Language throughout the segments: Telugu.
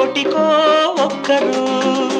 కోటికో ఒక్కరు.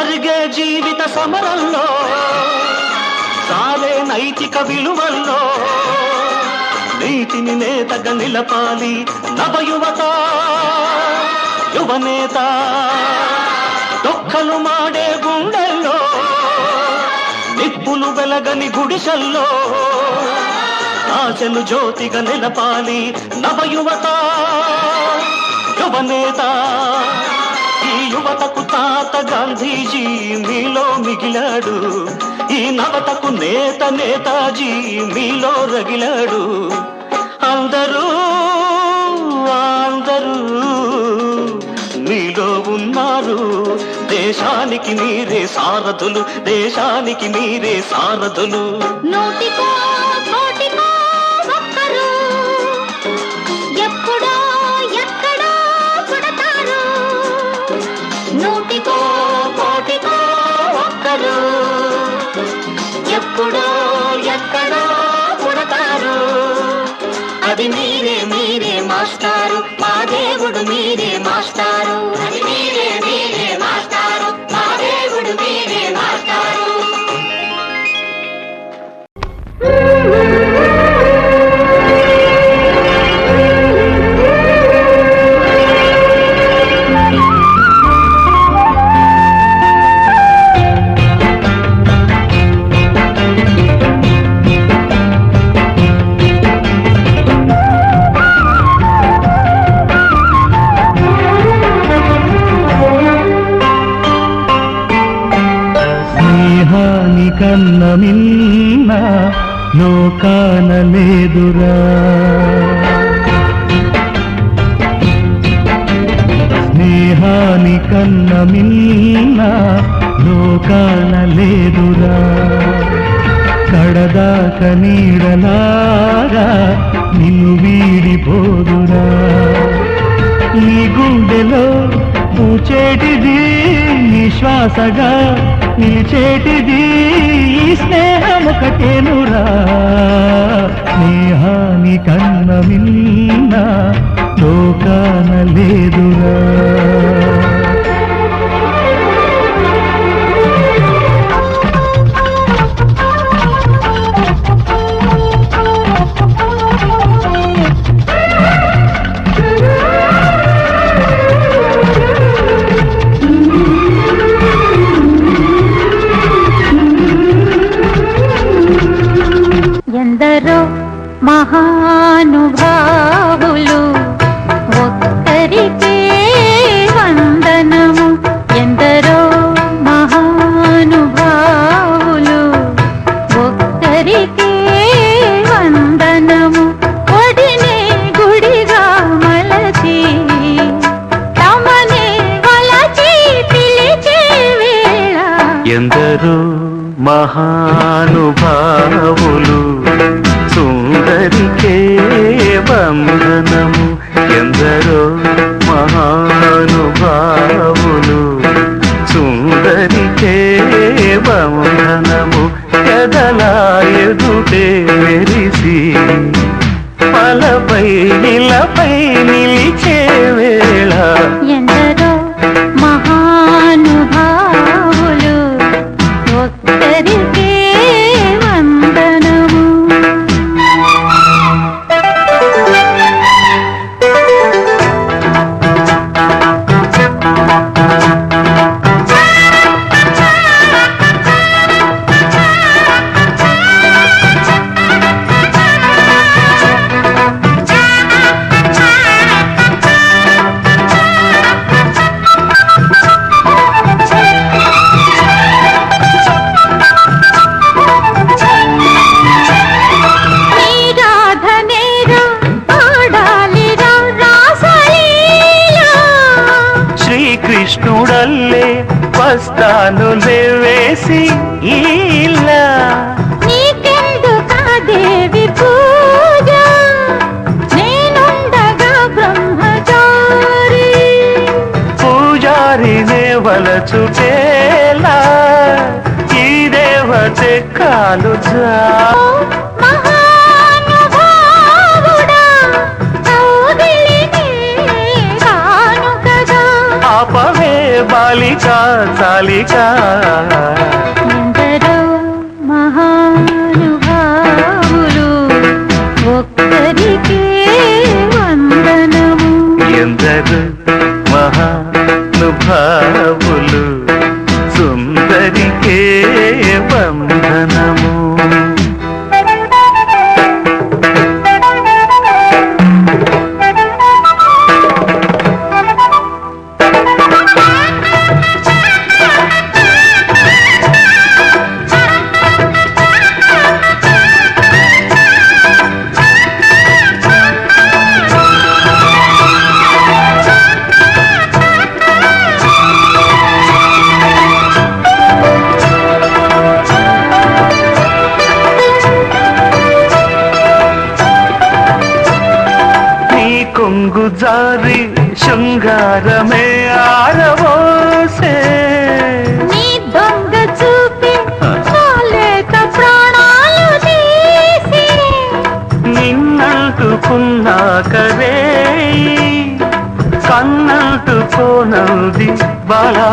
జరిగే జీవిత సమరంలో సాలే నైతిక విలువల్లో. నీతిని నేతగా నిలపాలి నవయువత యువనేత దొక్కలు మాడే గుండెల్లో నిప్పులు వెలగని గుడిసెల్లో. ఆశలు జ్యోతిగా నిలపాలి నవయువత యువనేత ఈ యువతకు తాత గాంధీజీ మీలో మిగిలాడు. ఈ నవతకు నేత నేతాజీ మీలో రగిలాడు. అందరూ అందరూ మీలో ఉన్నారు. దేశానికి మీరే సారథులు దేశానికి మీరే సారథులు. నూటికో ఎప్పుడో ఎక్కడో పుడతారు. అది మీరే మీరే మాస్టారు. మా దేవుడు మీరే మాస్టారు. అది మిన్న లోకాన లేదురా స్నేహానికన్న మిన్న లోకాన లేదురా కడదాక నీడలారా నిన్ను వీడిపోదురా. నీ గుండెలో పూచేటిది శ్వాసగా నిలిచేటిది ఈ స్నేహం ఒకటేనురా స్నేహాని కన్న మిన్న లోకాన లేదురా. మహానుభావులు ఒక్కరికే వందనము. ఎందరో మహానుభావులు ఒక్కరికే వందనము. ఒడినే గుడిగా మలచి తమనే వలచి పిలిచే వేళ. ఎందరో మహానుభావులు సుందరికే వస్తాను లేవేసి ఇలా. నీకెందుకా దేవి పూజ? నేనుండగా బ్రహ్మచారి. పూజారినే వలచుటేలా ఈ దేవతే కాలు జా బాలిక చాలిక. ఎందరో మహానుభావులు ఒక్కరికే వందనము. ఎందరు మహానుభావులు సుందరికే కొంగు జారి శృంగారమే ఆరవోసే నీ దొంగ చూపి చాలేత ప్రాణాలు తీసి నిన్నంటుకున్నాకరే కన్నంటుకోనది బాలా.